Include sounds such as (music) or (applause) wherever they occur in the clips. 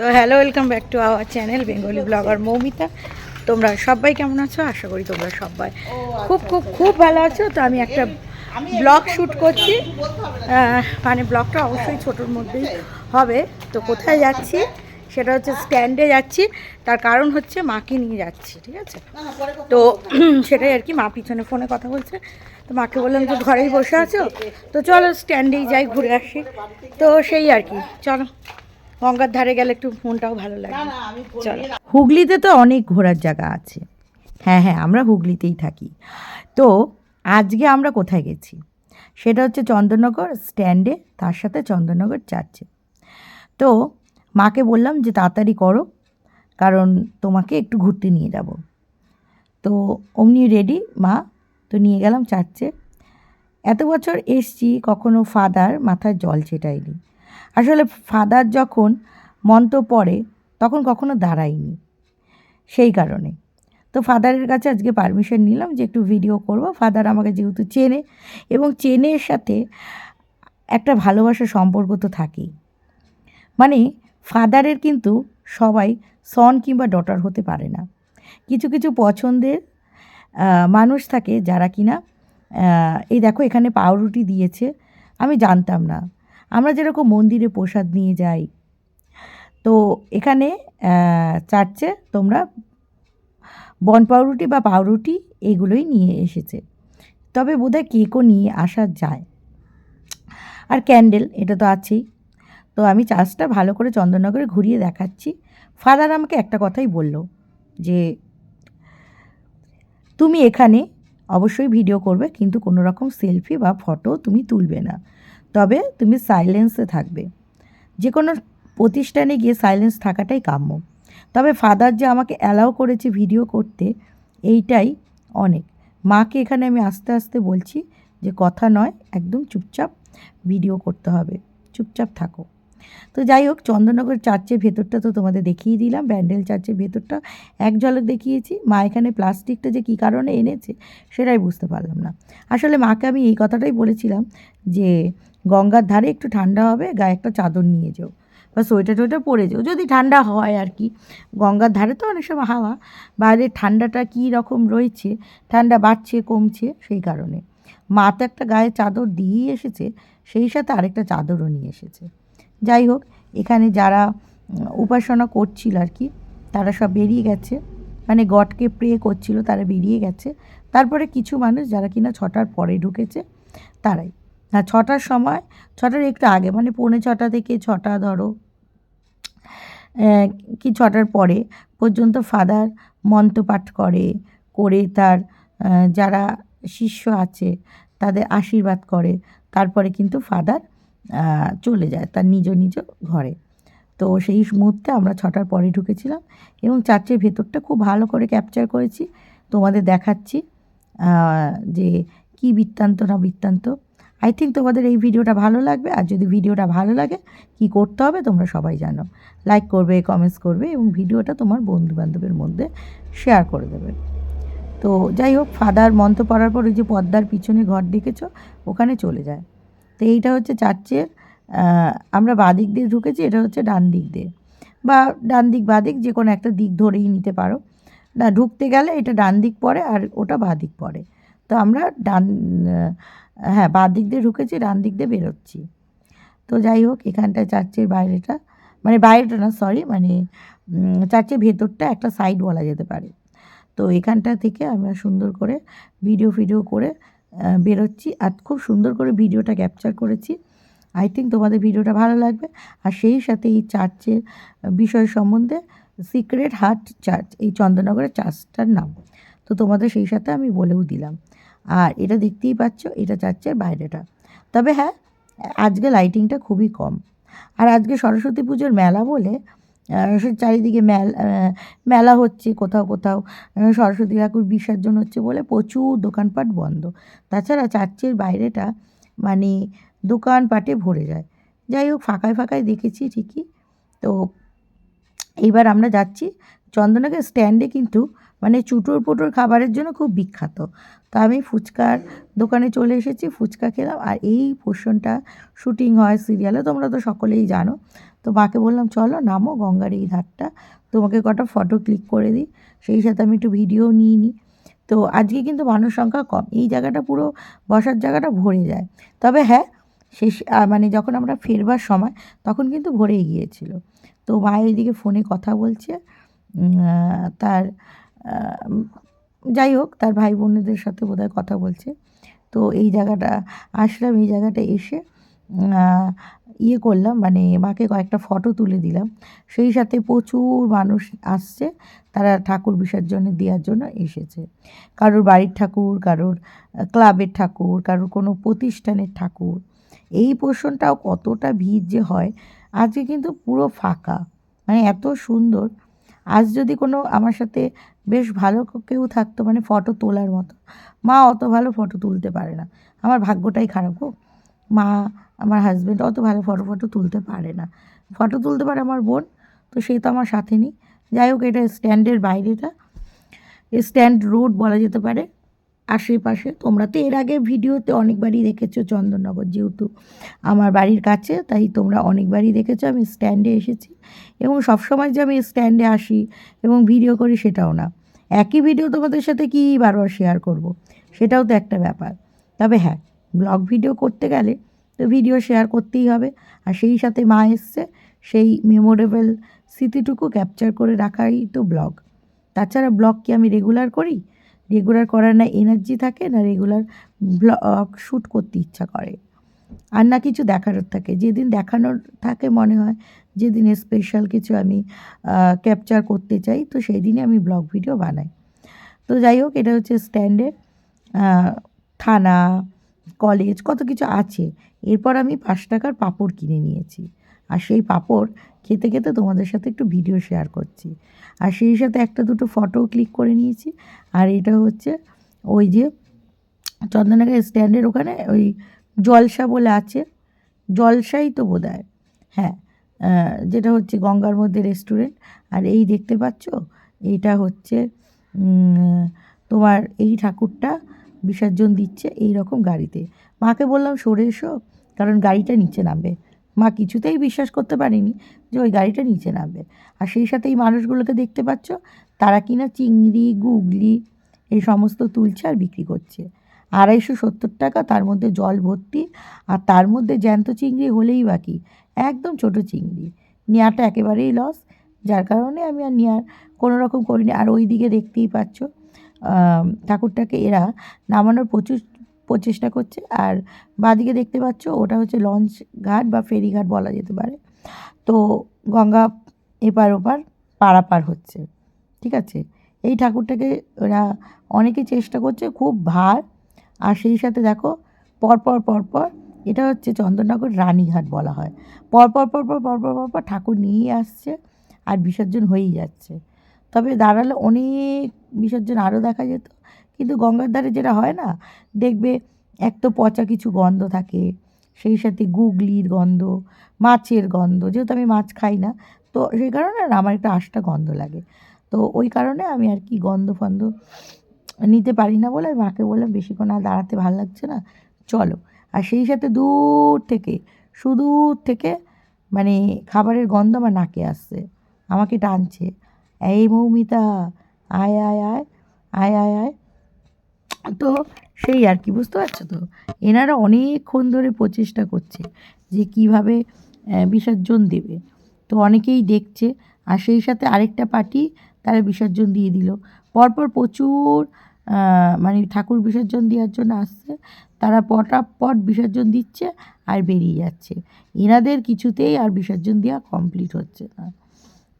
তো hello welcome back to our channel Bengali blogger Moumita তোমরা সবাই কেমন আছো? আশা করি তোমরা সবাই খুব খুব খুব ভালো আছো। তো আমি একটা ব্লগ শ্যুট করছি। মানে ব্লগটা অবশ্যই ছোটোর মধ্যেই হবে। তো কোথায় যাচ্ছি? সেটা হচ্ছে স্ট্যান্ডে যাচ্ছি। তার কারণ হচ্ছে মাকে নিয়ে যাচ্ছি, ঠিক আছে? তো (clears throat) সেটাই আর কি, মা পিছনে ফোনে কথা বলছে। তো মাকে বললাম যে ঘরেই বসে আছো? তো চলো স্ট্যান্ডেই যাই, ঘুরে আসি। তো সেই আর কি, চলো। গঙ্গার ধারে গেলে একটু মনটাও ভালো লাগে। চলো। হুগলিতে তো অনেক ঘোরার জায়গা আছে। হ্যাঁ হ্যাঁ আমরা হুগলিতেই থাকি। তো আজকে আমরা কোথায় গেছি? সেটা হচ্ছে চন্দননগর স্ট্যান্ডে তার সাথে চন্দননগর চার্চে তো মাকে বললাম যে তাড়াতাড়ি করো কারণ তোমাকে একটু ঘুরতে নিয়ে যাব। তো অমনি রেডি মা তো নিয়ে গেলাম চার্চে এত বছর এসছি কখনো ফাদার মাথায় জল ছেটাইনি আসলে ফাদার যখন মন্ত্র পড়ে, তখন কখনো দাঁড়াইনি সেই কারণে। তো ফাদারের কাছে আজকে পারমিশন নিলাম যে একটু ভিডিও করব। ফাদার আমাকে যেহেতু চেনে এবং চেনের সাথে একটা ভালোবাসার সম্পর্ক তো থাকেই। মানে ফাদারের কিন্তু সবাই সন কিংবা ডটার হতে পারে না। কিছু কিছু পছন্দের মানুষ থাকে যারা কিনা এই দেখো এখানে পাউরুটি দিয়েছে। আমি জানতাম না। আমরা যেরকম মন্দিরে প্রসাদ নিয়ে যাই, তো এখানে চার্চে তোমরা বন পাউরুটি বা পাউরুটি এগুলোই নিয়ে এসেছে। তবে বোধহয় কেকও নিয়ে আসা যায়। আর ক্যান্ডেল, এটা তো আছেই। তো আমি চার্চটা ভালো করে চন্দননগরে ঘুরিয়ে দেখাচ্ছি। ফাদার আমাকে একটা কথাই বলল যে, তুমি এখানে অবশ্যই ভিডিও করবে, কিন্তু কোনো রকম সেলফি বা ফটো তুমি তুলবে না। তবে তুমি সাইলেন্সে থাকবে। যে কোনো প্রতিষ্ঠানে গিয়ে সাইলেন্স থাকাটাই কাম্য। তবে ফাদার যে আমাকে অ্যালাউ করেছে ভিডিও করতে, এইটাই অনেক। মাকে এখানে আমি আস্তে আস্তে বলছি যে কথা নয়, একদম চুপচাপ ভিডিও করতে হবে। চুপচাপ থাকো। তো যাই হোক, চন্দননগর চার্চের ভেতরটা তো তোমাদের দেখিয়ে দিলাম। ব্যান্ডেল চার্চের ভেতরটা এক ঝলক দেখিয়েছি। মা এখানে প্লাস্টিকটা যে কী কারণে এনেছে, সেটাই বুঝতে পারলাম না। আসলে মাকে আমি এই কথাটাই বলেছিলাম যে গঙ্গার ধারে একটু ঠান্ডা হবে, গায়ে একটা চাদর নিয়ে যেও। বা সোয়েটার টোয়েটার পরে যেও, যদি ঠান্ডা হয় আর কি। গঙ্গার ধারে তো অনেক সময় হাওয়া, বাইরে ঠান্ডাটা কী রকম রয়েছে, ঠান্ডা বাড়ছে, কমছে সেই কারণে। মা তো একটা গায়ে চাদর দিয়েই এসেছে, সেই সাথে আরেকটা চাদরও নিয়ে এসেছে। যাই হোক, এখানে যারা উপাসনা করছিল আর কি, তারা সব বেরিয়ে গেছে। মানে গডকে প্রে করছিল, তারা বেরিয়ে গেছে। তারপরে কিছু মানুষ যারা কিনা ছটার পরে ঢুকেছে, তারাই। না, ছটার সময়, ছটার একটু আগে মানে পৌনে ছটা থেকে ছটা ধরো কি ছটার পরে পর্যন্ত ফাদার মন্ত্রপাঠ করে করে তার যারা শিষ্য আছে তাদের আশীর্বাদ করে, তারপরে কিন্তু ফাদার চলে যায় তার নিজ নিজ ঘরে। তো সেই মুহূর্তে আমরা ছটার পরে ঢুকেছিলাম এবং চার্চের ভেতরটা খুব ভালো করে ক্যাপচার করেছি। তোমাদের দেখাচ্ছি যে কি বৃত্তান্ত না বৃত্তান্ত। আই থিঙ্ক তোমাদের এই ভিডিওটা ভালো লাগবে, আর যদি ভিডিওটা ভালো লাগে, কি করতে হবে তোমরা সবাই জানো। লাইক করবে কমেন্টস করবে, এবং ভিডিওটা তোমার বন্ধু বান্ধবের মধ্যে শেয়ার করে দেবে। তো যাই হোক ফাদার মন্ত্র পড়ার পর ওই যে পদ্মার পিছনে ঘর দেখেছ ওখানে চলে যায়। তো এইটা হচ্ছে চার্চের আমরা বাঁ দিক দিয়ে ঢুকেছি, এটা হচ্ছে ডান দিক দিয়ে। বা ডান দিক, বাঁ দিক, যে কোনো একটা দিক ধরেই নিতে পারো। না, ঢুকতে গেলে এটা ডান দিক পড়ে, আর ওটা বাঁ দিক পড়ে। তো আমরা ডান হ্যাঁ বাঁ দিক দিয়ে ঢুকেছি, ডান দিক দিয়ে বেরোচ্ছি। তো যাই হোক, এখানটায় চার্চের বাইরেটা মানে বাইরেটা না সরি মানে চার্চের ভেতরটা একটা সাইড বলা যেতে পারে। তো এখানটা থেকে আমরা সুন্দর করে ভিডিও ফিডিও করে বেরোচ্ছি আর খুব সুন্দর করে ভিডিওটা ক্যাপচার করেছি। আই থিঙ্ক তোমাদের ভিডিওটা ভালো লাগবে। আর সেই সাথে এই চার্চের বিষয় সম্বন্ধে সিক্রেট হার্ট চার্চ এই চন্দননগরের চার্চটার নাম। তো তোমাদের সেই সাথে আমি বলেও দিলাম। আর এটা দেখতেই পাচ্ছ, এটা চার্চের বাইরেটা। তবে হ্যাঁ আজকে লাইটিংটা খুবই কম। আর আজকে সরস্বতী পুজোর মেলা বলে চারিদিকে মেল মেলা হচ্ছে কোথাও কোথাও সরস্বতী ঠাকুর বিসর্জন হচ্ছে বলে প্রচুর দোকানপাট বন্ধ। তাছাড়া চার্চের বাইরেটা মানে দোকানপাটে ভরে যায়। যাই হোক, ফাঁকায় ফাঁকায় দেখেছি ঠিকই। তো এইবার আমরা যাচ্ছি চন্দননগর স্ট্যান্ডে কিন্তু মানে চুটোর পুটোর খাবারের জন্য খুব বিখ্যাত। তো আমি ফুচকার দোকানে চলে এসেছি, ফুচকা খেলাম আর এই পোর্শনটা শুটিং হয় সিরিয়ালে তোমরা তো সকলেই জানো। তো মাকে বললাম, চলো নামো গঙ্গার এই ধারটা তোমাকে কটা ফটো ক্লিক করে দিই, সেই সাথে আমি একটু ভিডিও নিয়ে নিই। তো আজকে কিন্তু মানুষ সংখ্যা কম, এই জায়গাটা পুরো বসার জায়গাটা ভরে যায়। তবে হ্যাঁ শেষ মানে যখন আমরা ফেরবার সময়, তখন কিন্তু ভরেই গিয়েছিল। তো মা এইদিকে ফোনে কথা বলছে তার যাই হোক, তার ভাই বোনেদের সাথে বোধহয় কথা বলছে। তো এই জায়গাটা, আসলাম, এই জায়গাটা এসে ইয়ে করলাম মানে মাকে কয়েকটা ফটো তুলে দিলাম। সেই সাথে প্রচুর মানুষ আসছে, তারা ঠাকুর বিসর্জনে দেওয়ার জন্য এসেছে। কারোর বাড়ির ঠাকুর, কারোর ক্লাবের ঠাকুর, কারোর কোনো প্রতিষ্ঠানের ঠাকুর। এই পোর্শনটাও কতটা ভিড় যে হয়, আজকে কিন্তু পুরো ফাঁকা। মানে এত সুন্দর। আজ যদি কোনো আমার সাথে বেশ ভালো কেউ থাকতো মানে ফটো তোলার মতো। মা অত ভালো ফটো তুলতে পারে না। আমার ভাগ্যটাই খারাপ গো। মা, আমার হাজব্যান্ড অত ভালো ফটো ফটো তুলতে পারে না। ফটো তুলতে পারে আমার বোন, তো সে তো আমার সাথে নেই। যাই হোক, এটা স্ট্যান্ডের বাইরেটা। স্ট্যান্ড রোড বলা যেতে পারে। আশেপাশে। তোমরা তো এর আগে ভিডিওতে অনেকবারই দেখেছ চন্দননগর যেহেতু আমার বাড়ির কাছে, তাই তোমরা অনেকবারই দেখেছ আমি স্ট্যান্ডে এসেছি এবং সবসময় যে আমি স্ট্যান্ডে আসি এবং ভিডিও করি সেটাও না। একই ভিডিও তোমাদের সাথে কী বারবার শেয়ার করব। সেটাও তো একটা ব্যাপার। তবে হ্যাঁ ব্লগ ভিডিও করতে গেলে তো ভিডিও শেয়ার করতেই হবে। আর সেই সাথে মা এসছে, সেই মেমোরেবল স্মৃতিটুকু ক্যাপচার করে রাখাই তো ব্লগ। তাছাড়া ব্লগ কি আমি রেগুলার করি? রেগুলার করার না এনার্জি থাকে, না রেগুলার ব্লগ শ্যুট করতে ইচ্ছা করে। আর না কিছু দেখানোর থাকে। যেদিন দেখানোর থাকে মনে হয়, যেদিন স্পেশাল কিছু আমি ক্যাপচার করতে চাই, তো সেই দিনে আমি ব্লগ ভিডিও বানাই। তো যাই হোক, এটা হচ্ছে স্ট্যান্ডে থানা কলেজ কত কিছু আছে। এরপর আমি পাঁচ টাকার পাপড় কিনে নিয়েছি। আর সেই পাঁপড় খেতে খেতে তোমাদের সাথে একটু ভিডিও শেয়ার করছি। আর সেই সাথে একটা দুটো ফটো ক্লিক করে নিয়েছি। আর এটা হচ্ছে ওই যে চন্দননগর স্ট্যান্ডের ওখানে ওই জলসা বলে আছে। জলসাই তো বোধ হয় যেটা হচ্ছে গঙ্গার মধ্যে রেস্টুরেন্ট আর এই দেখতে পাচ্ছ? এইটা হচ্ছে তোমার এই ঠাকুরটা বিসর্জন দিচ্ছে এই রকম গাড়িতে। মাকে বললাম, সরে এসো। কারণ গাড়িটা নিচে নামবে। মা কিছুতেই বিশ্বাস করতে পারেনি যে ওই গাড়িটা নিচে নামবে। আর সেই সাথে এই মানুষগুলোকে দেখতে পাচ্ছ, তারা কিনা চিংড়ি, গুগলি, এই সমস্ত তুলছে আর বিক্রি করছে। আড়াইশো সত্তর টাকা তার মধ্যে জল ভর্তি, আর তার মধ্যে জ্যান্ত চিংড়ি হলেই বাকি, একদম ছোট চিংড়ি। নেওয়াটা একেবারেই লস যার কারণে আমি আর নেওয়ার কোনো রকম করিনি। আর ওই দিকে দেখতেই পাচ্ছ ঠাকুরটাকে এরা নামানোর প্রচুর প্রচেষ্টা করছে। আর বাদিকে দেখতে পাচ্ছ, ওটা হচ্ছে লঞ্চ ঘাট বা ফেরিঘাট বলা যেতে পারে। তো গঙ্গা এপার ওপার পারাপার হচ্ছে, ঠিক আছে? এই ঠাকুরটাকে ওরা অনেকে চেষ্টা করছে, খুব ভার। আর সেই সাথে দেখো, পরপর পরপর, এটা হচ্ছে চন্দননগর রানীঘাট বলা হয়। পরপর পরপর পরপর পরপর ঠাকুর নিয়েই আসছে আর বিসর্জন হয়েই যাচ্ছে। তবে দাঁড়ালে অনেক বিসর্জন আরও দেখা যেত। কিন্তু গঙ্গার ধারে যেটা হয় না, দেখবে এক তো পচা কিছু গন্ধ থাকে, সেই সাথে গুগলির গন্ধ, মাছের গন্ধ, যেহেতু আমি মাছ খাই না, তো সেই কারণে না আমার একটা আশটা গন্ধ লাগে। তো ওই কারণে আমি আর কি গন্ধ ফন্ধ নিতে পারি না বলে মাকে বললাম, বেশিক্ষণ আর দাঁড়াতে ভালো লাগছে না, চলো। আর সেই সাথে দূর থেকে, সুদূর থেকে মানে খাবারের গন্ধ আমার নাকে আসছে, আমাকে টানছে, এই মৌমিতা, আয় আয় আয় আয় আয় আয়। তো সেই আর কি, বুঝতে পারছ তো? এনারা অনেকক্ষণ ধরে প্রচেষ্টা করছে যে কীভাবে বিসর্জন দেবে। তো অনেকেই দেখছে, আর সেই সাথে আরেকটা পার্টি তারা বিসর্জন দিয়ে দিল। পরপর প্রচুর মানে ঠাকুর বিসর্জন দেওয়ার জন্য আসছে। তারা পটাপট বিসর্জন দিচ্ছে আর বেরিয়ে যাচ্ছে। এনাদের কিছুতেই আর বিসর্জন দেওয়া কমপ্লিট হচ্ছে না।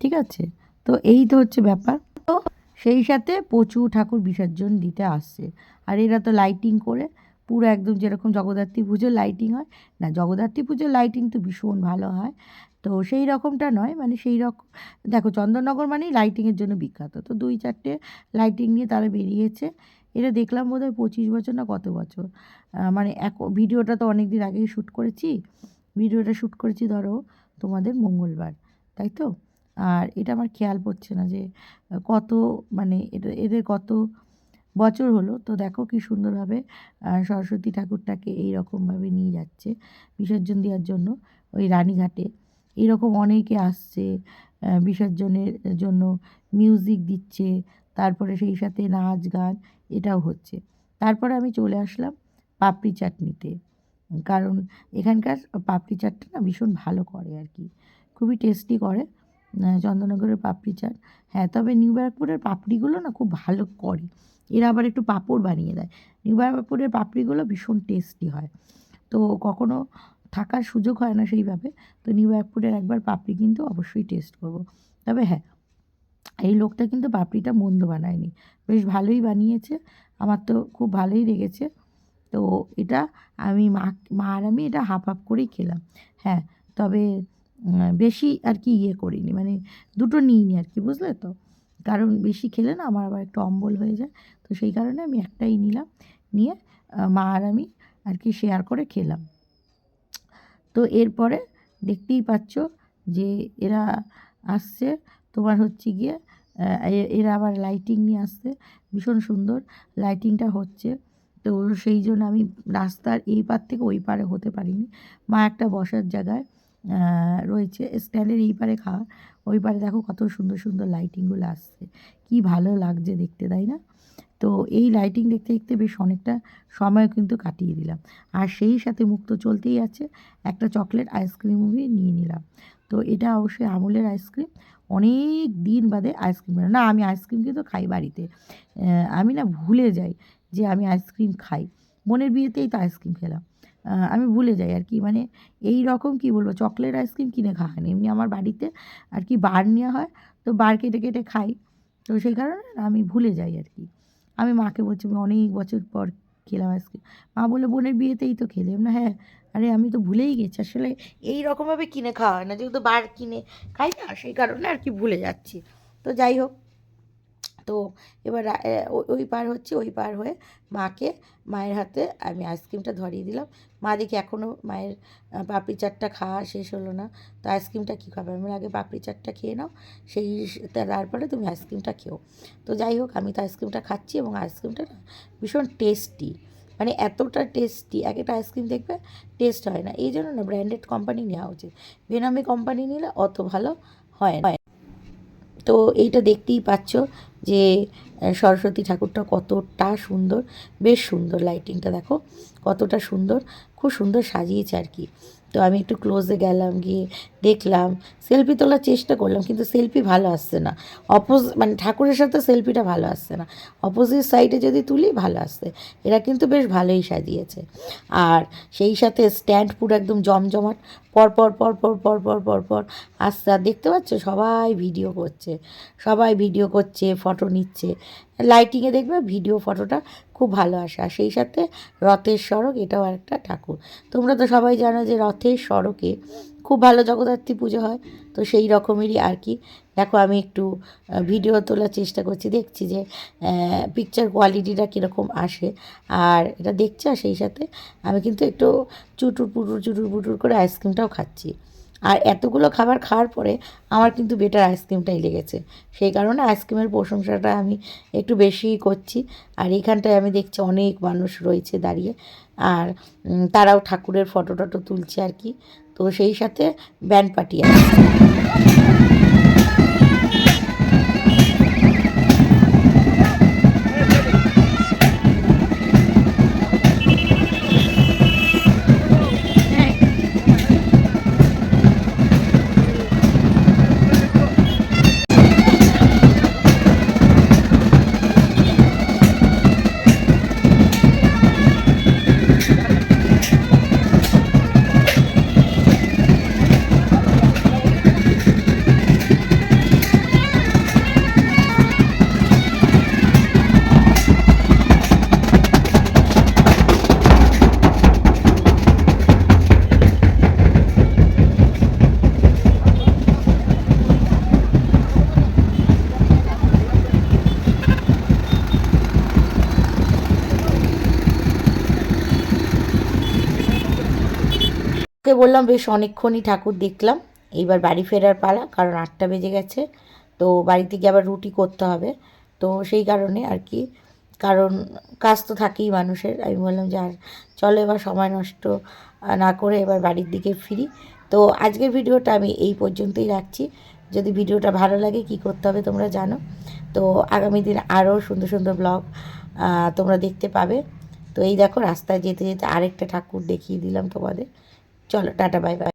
ঠিক আছে? তো এই তো হচ্ছে ব্যাপার। তো সেই সাথে প্রচুর ঠাকুর বিসর্জন দিতে আসছে। আর এরা তো লাইটিং করে, পুরো একদম যেরকম জগদ্ধাত্রী পুজোর লাইটিং হয়। না, জগদ্ধাত্রী পুজোর লাইটিং তো ভীষণ ভালো হয়। তো সেই রকমটা নয় মানে সেই রকম দেখো চন্দননগর মানেই লাইটিংয়ের জন্য বিখ্যাত। তো দুই চারটে লাইটিং নিয়ে তারা বেরিয়েছে। এটা দেখলাম বোধ হয় পঁচিশ বছর না কত বছর? মানে এক, ভিডিওটা তো অনেক দিন আগেই শ্যুট করেছি। ভিডিওটা শ্যুট করেছি ধরো তোমাদের মঙ্গলবার, তাই তো? আর এটা আমার খেয়াল পড়ছে না যে কত মানে এটা এদের কত বছর হলো, তো দেখো কি সুন্দরভাবে সরস্বতী ঠাকুরটাকে এই রকমভাবে নিয়ে যাচ্ছে বিসর্জন দেওয়ার জন্য ওই রানীঘাটে। এরকম অনেকে আসছে বিসর্জনের জন্য মিউজিক দিচ্ছে, তারপরে সেই সাথে নাচ গান, এটাও হচ্ছে। তারপরে আমি চলে আসলাম পাপড়ি চাটনিতে, কারণ এখানকার পাপড়ি চাটটা না ভীষণ ভালো করে আর কি, খুবই টেস্টি করে। চন্দননগরের পাপড়ি চাট হ্যাঁ তবে নিউ ব্যারাকপুরের পাপড়িগুলো না খুব ভালো করে। এরা আবার একটু পাঁপড় বানিয়ে দেয়। নিউ ব্যারাকপুরের পাপড়িগুলো ভীষণ টেস্টি হয়। তো কখনো থাকার সুযোগ হয় না সেইভাবে। তো নিউ ব্যারাকপুরের একবার পাপড়ি কিন্তু অবশ্যই টেস্ট করব। তবে হ্যাঁ এই লোকটা কিন্তু পাপড়িটা মন্দ বানায়নি। বেশ ভালোই বানিয়েছে। আমার তো খুব ভালোই লেগেছে। তো এটা আমি মা মা আর আমি এটা হাফ হাফ করেই খেলাম। হ্যাঁ তবে বেশি আর কি ইয়ে করিনি মানে দুটো নিইনি আর কি, বুঝলে তো? কারণ বেশি খেলে না আমার আবার একটু অম্বল হয়ে যায়, তো সেই কারণে আমি একটাই নিলাম, নিয়ে মা আর আমি আর কি শেয়ার করে খেলাম। তো এরপরে দেখতেই পাচ্ছ যে এরা আসছে, তোমার হচ্ছে গিয়ে এরা আবার লাইটিং নিয়ে আসছে, ভীষণ সুন্দর লাইটিংটা হচ্ছে, তো সেই জন্য আমি রাস্তার এই পার থেকে ওই পারে হতে পারিনি। মা একটা বসার জায়গায় রয়েছে। স্ট্যান্ডের এই পারে খাওয়া ওই পারে দেখো কত সুন্দর সুন্দর লাইটিংগুলো আসছে। কি ভালো লাগছে দেখতে, তাই না? তো এই লাইটিং দেখতে দেখতে বেশ অনেকটা সময় কিন্তু কাটিয়ে দিলাম। আর সেই সাথে মুক্ত চলতেই আছে একটা চকলেট আইসক্রিমও নিয়ে নিলাম। তো এটা অবশ্যই আমুলের আইসক্রিম অনেক দিন বাদে আইসক্রিম না, আমি আইসক্রিম কিন্তু খাই বাড়িতে। আমি না ভুলে যাই যে আমি আইসক্রিম খাই। বোনের বিয়েতেই তো আইসক্রিম খেলাম। আমি ভুলে যাই আর কি। মানে এই রকম কি বলব, চকলেট আইসক্রিম কিনে খাওয়া হয় না এমনি আমার বাড়িতে আর কি বার নেওয়া হয়, তো বার কেটে কেটে খাই। তো সেই কারণে আমি ভুলে যাই আর কি। আমি মাকে বলছি, আমি অনেক বছর পর খেলাম আইসক্রিম। মা বলে বোনের বিয়েতেই তো খেলাম না হ্যাঁ আরে আমি তো ভুলেই গেছি। আসলে এই রকমভাবে কিনে খাওয়া হয় না, যেহেতু বার কিনে খাই না, সেই কারণে আর কি ভুলে যাচ্ছি। তো যাই হোক। তো এবার ওই পার হচ্ছে, ওই পার হয়ে মাকে, মায়ের হাতে আমি আইসক্রিমটা ধরিয়ে দিলাম। মা দেখি এখনও মায়ের পাপড়ি চাটটা খাওয়া শেষ হলো না। তো আইসক্রিমটা কী খাবে? আমি আগে পাপড়ি চাটটা খেয়ে নাও, সেই তারপরে তুমি আইসক্রিমটা খেও। তো যাই হোক, আমি তো আইসক্রিমটা খাচ্ছি এবং আইসক্রিমটা ভীষণ টেস্টি। মানে এতটা টেস্টি, এক একটা আইসক্রিম দেখবে টেস্ট হয় না। এই জন্য না ব্র্যান্ডেড কোম্পানি নেওয়া উচিত। বেনামি কোম্পানি নিলে অত ভালো হয় তো এইটা দেখতেই পাচ্ছ। যে সরস্বতী ঠাকুরটা কতটা সুন্দর, বেশ সুন্দর লাইটিংটা দেখো, কতটা সুন্দর, খুব সুন্দর সাজিয়েছে আর কি। তো আমি একটু ক্লোজে গেলাম, গিয়ে দেখলাম সেলফি তোলার চেষ্টা করলাম, কিন্তু সেলফি ভালো আসছে না। অপোজ মানে ঠাকুরের সাথে সেলফিটা ভালো আসছে না। অপোজিট সাইডে যদি তুলি, ভালো আসছে। এরা কিন্তু বেশ ভালোই সাজিয়েছে। আর সেই সাথে স্ট্যান্ড পুরো একদম জমজমাট। পরপর পরপর পরপর পরপর আস্তে আর দেখতে পাচ্ছ? সবাই ভিডিও করছে। সবাই ভিডিও করছে ফটো নিচ্ছে। লাইটিংয়ে দেখবে ভিডিও ফটোটা খুব ভালো আসে। আর সেই সাথে রথের সড়ক, এটাও একটা ঠাকুর। তোমরা তো সবাই জানো যে রথের সড়কে খুব ভালো জগদ্ধাত্রী পুজো হয়, তো সেই রকমেরই আর কি। দেখো, আমি একটু ভিডিও তোলার চেষ্টা করছি, দেখছি যে পিকচার কোয়ালিটিটা কীরকম আসে। আর এটা দেখছি আর সেই সাথে, আমি কিন্তু একটু চুটুর পুটুর চুটুর পুটুর করে আইসক্রিমটাও খাচ্ছি। আর এতগুলো খাবার খাওয়ার পরে আমার কিন্তু বেটার আইসক্রিমটাই লেগেছে। সেই কারণে আইসক্রিমের প্রশংসাটা আমি একটু বেশিই করছি। আর এখানটায় আমি দেখছি অনেক মানুষ রয়েছে দাঁড়িয়ে। আর তারাও ঠাকুরের ফটো টটো তুলছে আর কি। তো সেই সাথে ব্যান্ড পার্টি আছে ওকে বললাম, বেশ, অনেকক্ষণই ঠাকুর দেখলাম। এইবার বাড়ি ফেরার পালা, কারণ আটটা বেজে গেছে। তো বাড়িতে গিয়ে আবার রুটি করতে হবে। তো সেই কারণে আর কি, কারণ কাজ তো থাকেই মানুষের। আমি বললাম যে, আর চলো এবার সময় নষ্ট না করে এবার বাড়ির দিকে ফিরি। তো আজকের ভিডিওটা আমি এই পর্যন্তই রাখছি। যদি ভিডিওটা ভালো লাগে, কি করতে হবে তোমরা জানো। তো আগামী দিন আরও সুন্দর সুন্দর ব্লগ তোমরা দেখতে পাবে। তো এই দেখো, রাস্তায় যেতে যেতে আরেকটা ঠাকুর দেখিয়ে দিলাম তোমাদের। চলো টাটা বাই বাই।